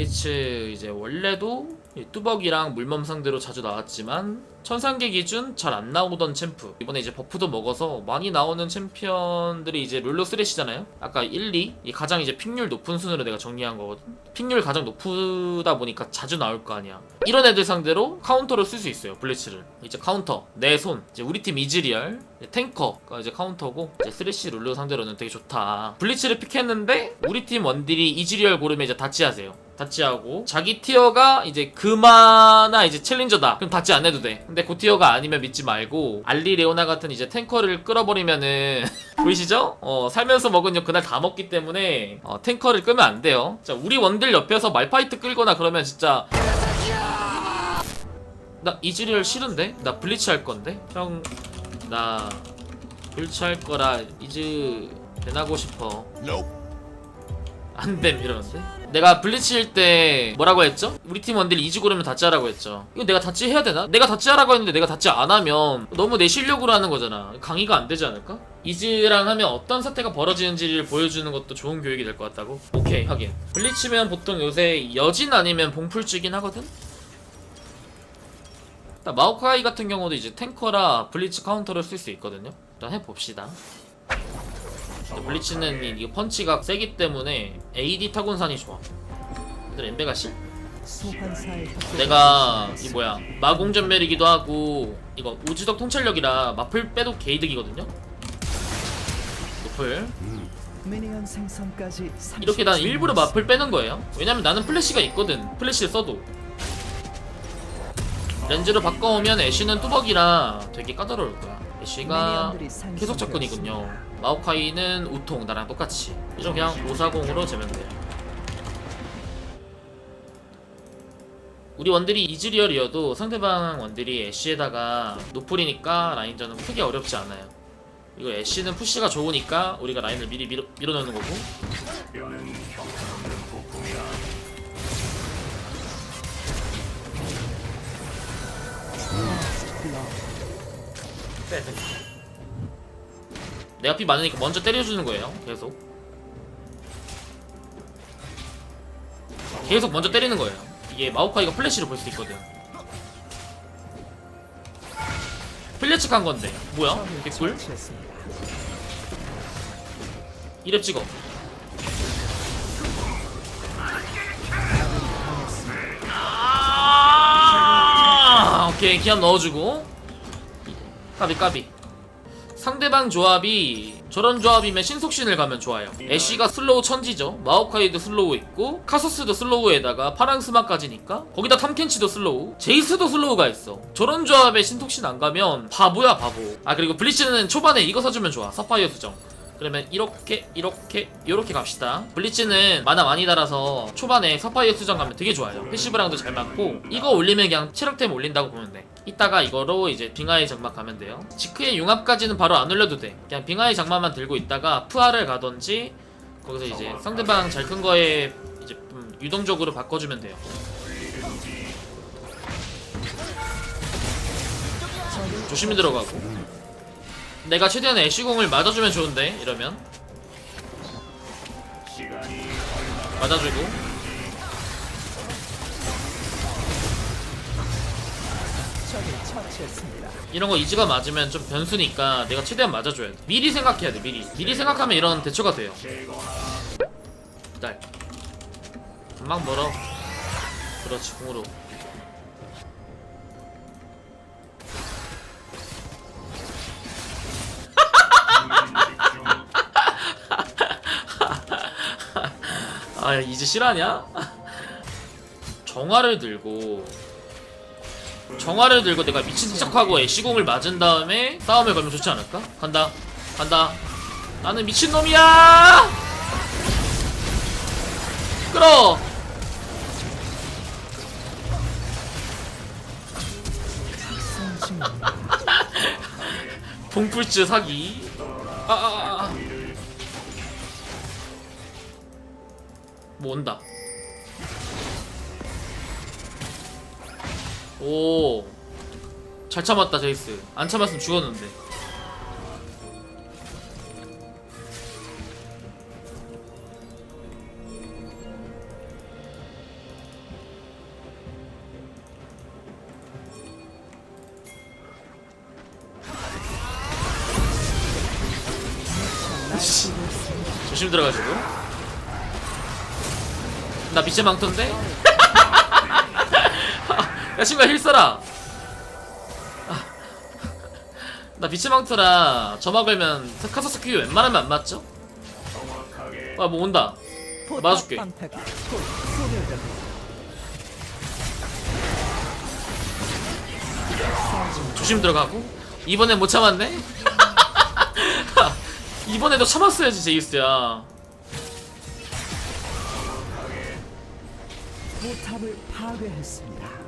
블리츠 이제 원래도 이 뚜벅이랑 물몸 상대로 자주 나왔지만 천상계 기준 잘 안 나오던 챔프. 이번에 이제 버프도 먹어서 많이 나오는 챔피언들이 이제 롤러 쓰레시잖아요. 아까 1, 2이 가장 이제 픽률 높은 순으로 내가 정리한 거거든. 픽률 가장 높다 보니까 자주 나올 거 아니야. 이런 애들 상대로 카운터를 쓸 수 있어요 블리츠를. 이제 카운터 내손 이제 우리 팀 이즈리얼 탱커가 이제 카운터고 이제 쓰레시 룰루 상대로는 되게 좋다. 블리츠를 픽했는데 우리 팀 원딜이 이즈리얼 고르면 이제 다치하세요 다치하고 자기 티어가 이제 그마나 이제 챌린저다 그럼 다치 안 해도 돼 근데 그 티어가 아니면 믿지 말고 알리 레오나 같은 이제 탱커를 끌어버리면은 보이시죠? 어 살면서 먹은 역 그날 다 먹기 때문에 어, 탱커를 끄면 안 돼요 자 우리 원딜 옆에서 말파이트 끌거나 그러면 진짜 나 이즈리얼 싫은데? 나 블리츠 할 건데? 형, 나 블리츠 할 거라 이즈 대나고 싶어. 안됨 이러는데? 내가 블리츠일 때 뭐라고 했죠? 우리 팀 원딜 이즈 고르면 다치하라고 했죠. 이거 내가 다치 해야 되나? 내가 다치하라고 했는데 내가 다치 안 하면 너무 내 실력으로 하는 거잖아. 강의가 안 되지 않을까? 이즈랑 하면 어떤 사태가 벌어지는지를 보여주는 것도 좋은 교육이 될 것 같다고? 오케이 하긴. 블리츠면 보통 요새 여진 아니면 봉풀ጭ긴 하거든? 마오카이 같은 경우도 이제 탱커라 블리츠 카운터를 쓸 수 있거든요. 일단 해봅시다. 근데 블리츠는 이- 펀치가 세기 때문에 AD 타곤산이 좋아. 얘들 엠베가 실? 내가 이 뭐야 마공전멸이기도 하고 이거 우주적 통찰력이라 마플 빼도 게이득이거든요. 노플 이렇게 난 30초 일부러. 마플 빼는 거예요. 왜냐면 나는 플래시가 있거든. 플래시를 써도. 렌즈로 바꿔오면 애쉬는 뚜벅이라 되게 까다로울 거야. 애쉬가. 계속 접근이군요. 마오카이는 우통 나랑 똑같이. 그냥 540으로 재면 돼요. 우리 원딜이 이즈리얼이어도 상대방 원딜이 애쉬에다가 노플이니까 라인전은 크게 어렵지 않아요. 이거 애쉬는 푸시가 좋으니까 우리가 라인을 미리 밀어, 밀어넣는 거고 빼, 빼. 내가 피 많으니까 먼저 때려주는 거예요. 계속. 계속 먼저 때리는 거예요. 이게 마오카이가 플래시를 볼 수 있거든. 플래치 간 건데. 뭐야? 개꿀? 처치했습니다. 이랩 찍어. 아, 오케이 기합 넣어주고 까비 까비 상대방 조합이 저런 조합이면 신속신을 가면 좋아요. 애쉬가 슬로우 천지죠. 마오카이도 슬로우 있고 카서스도 슬로우에다가 파랑스마까지니까. 거기다 탐켄치도 슬로우 제이스도 슬로우가 있어. 저런 조합에 신속신 안 가면 바보야 바보. 아 그리고 블리츠는 초반에 이거 써주면 좋아. 서파이어 수정. 그러면 이렇게 이렇게 이렇게 갑시다. 블리츠는 만화 많이 달아서 초반에 서파이어 수정 가면 되게 좋아요. 패시브랑도 잘 맞고 이거 올리면 그냥 체력템 올린다고 보면 돼 이따가 이거로 이제 빙하의 장막 가면 돼요. 지크의 융합까지는 바로 안 올려도 돼. 그냥 빙하의 장막만 들고 있다가 푸아를 가던지 거기서 이제 상대방 잘 큰 거에 이제 좀 유동적으로 바꿔주면 돼요. 조심히 들어가고. 내가 최대한 애쉬공을 맞아주면 좋은데 이러면. 맞아주고 이런 거 이지가 맞으면 좀 변수니까 내가 최대한 맞아줘야 돼. 미리 생각해야 돼 미리. 미리 생각하면 이런 대처가 돼요. 기다려. 금방 멀어. 그렇지 공으로. 아 이제 실화냐? 정화를 들고 정화를 들고 내가 미친 척하고 애쉬공을 맞은 다음에 싸움을 걸면 좋지 않을까? 간다. 간다. 나는 미친놈이야! 끌어! 봉풀츠 사기. 아아아 아, 아. 뭐 온다 오. 잘 참았다, 제이스. 안 참았으면 죽었는데. 조심 들어가시고. 나 빛의 망토인데? 야 친구야 힐 써라 아. 나 망토라 점화 걸면 카사스 큐 웬만하면 안 맞죠? 아 뭐 온다 맞아줄게. 방패가 곧 소멸됩니다. 조심 들어가고 이번엔 못 참았네? 이번에도 참았어야지 제이스야 포탑을 파괴했습니다.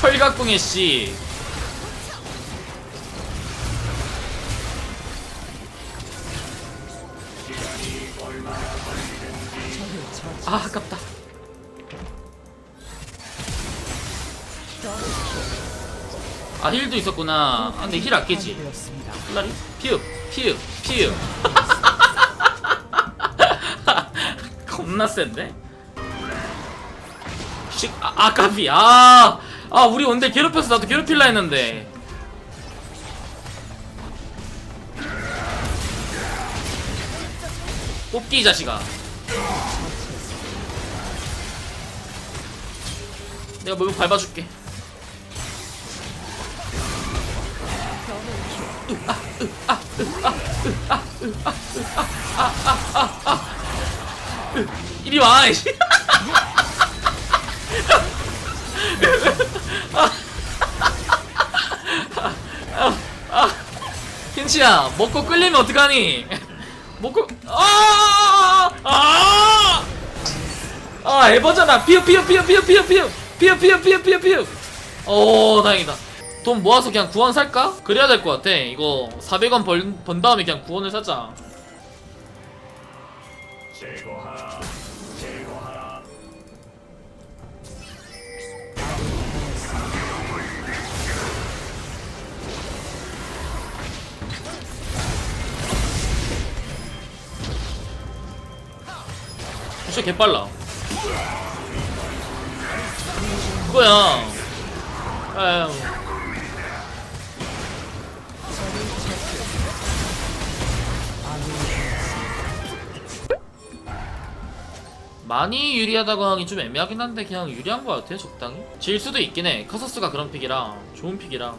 철갑궁의 씨. 아 아깝다 아 힐도 있었구나 아 근데 힐 아끼지. 플라리 피읍 피읍 피읍 겁나 센데? 식 아, 아까비 아, 아 우리 원딜 괴롭혀서 나도 괴롭힐라 했는데. 뽑기 이 자식아. 내가 물고 밟아줄게. 이리 와. 켄치야 먹고 끌리면 어떡하니 먹고 아아 아! 아 에버잖아 피어 피어 피어 피어 피어 피어 피어 피어 피어 피어 피어 오 다행이다 돈 모아서 그냥 구원 살까? 그래야 될 것 같아 이거 400원 번, 번 다음에 그냥 구원을 사자 진짜 개빨라. 그거야. 아유. 많이 유리하다고 하기 좀 애매하긴 한데 그냥 유리한 것 같아 적당히. 질 수도 있긴 해. 카서스가 그런 픽이라 좋은 픽이라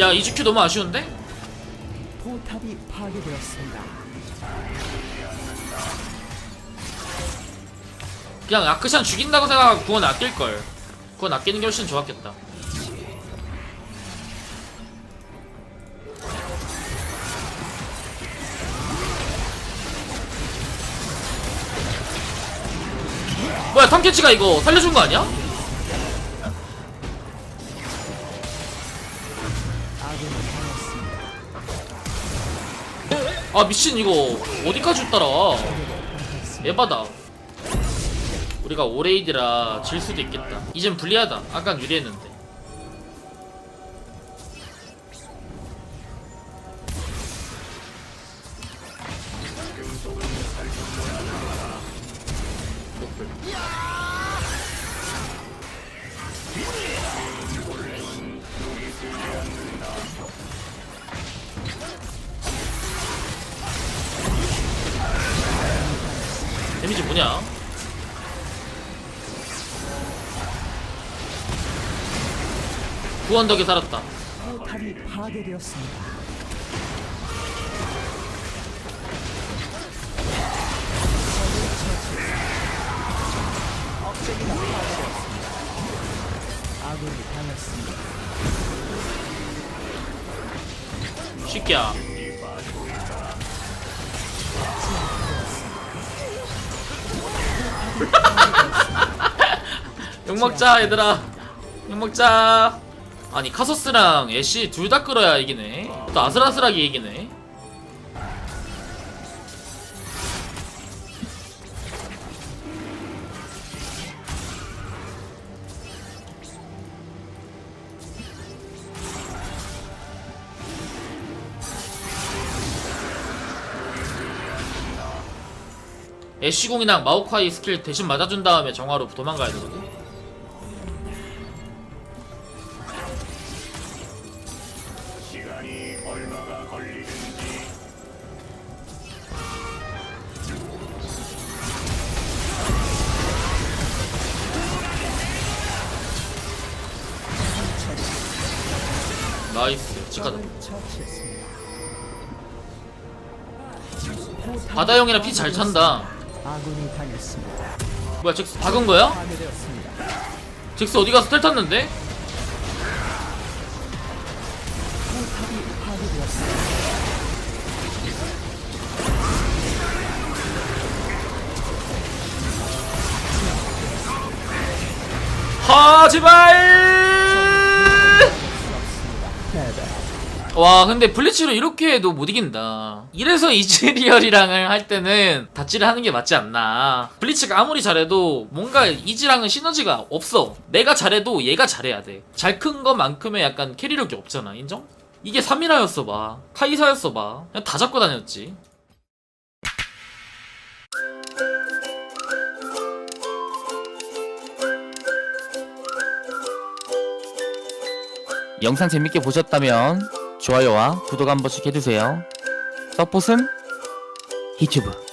야 이즈큐 너무 아쉬운데? 포탑이 파괴되었습니다. 그냥 아크샨 죽인다고 생각하고 구원 아낄걸 구원 아끼는 게 훨씬 좋았겠다 뭐야 탐캐치가 이거 살려준 거 아니야? 아 미친 이거 어디까지 따라와 에바다. 우리가 오레이드라 질 수도 있겠다. 이젠 불리하다. 아깐 유리했는데 데미지 뭐냐? 구원 덕에 살았다. 포탑이 파괴되었습니다. 억제기가 파괴되었습니다. 아군이 당했습니다. 쉽게야. 욕 먹자 얘들아. 욕 먹자. 아니 카서스랑 애쉬 둘 다 끌어야 이기네. 또 아슬아슬하게 이기네. 애쉬궁이랑 마오카이 스킬 대신 맞아준 다음에 정화로 도망가야 되거든 나이스 치카다. 바다형이랑 피 잘 찬다 아군이 당했습니다. 뭐야 잭스 박은 거야? 파괴되었습니다. 잭스 어디 가서 텔 탔는데? 포탑이 파괴되었습니다. 하 제발 와 근데 블리치로 이렇게 해도 못 이긴다. 이래서 이즈리얼이랑 할 때는 다치를 하는 게 맞지 않나. 블리치가 아무리 잘해도 뭔가 이즈랑은 시너지가 없어. 내가 잘해도 얘가 잘해야 돼잘 큰 것만큼의 약간 캐리력이 없잖아 인정? 이게 3이라였어 봐. 카이사였어 봐. 그냥 다 잡고 다녔지. 영상 재밌게 보셨다면 좋아요와 구독 한 번씩 해주세요. 서폿은 유튜브